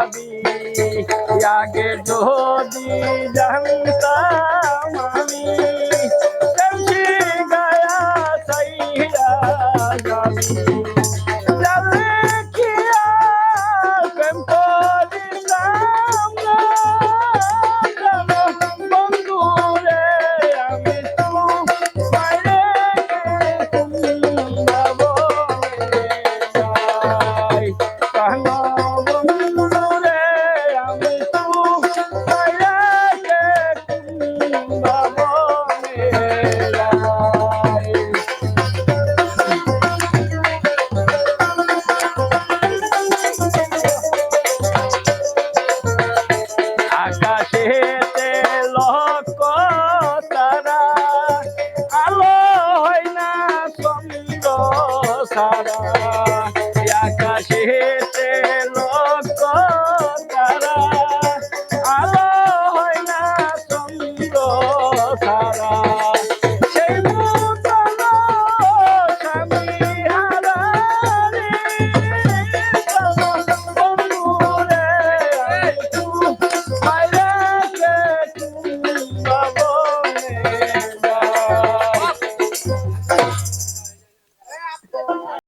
যাবি আগে যদি জানতাম আমি গায়া সাইরা যাবি। তারা আকাশে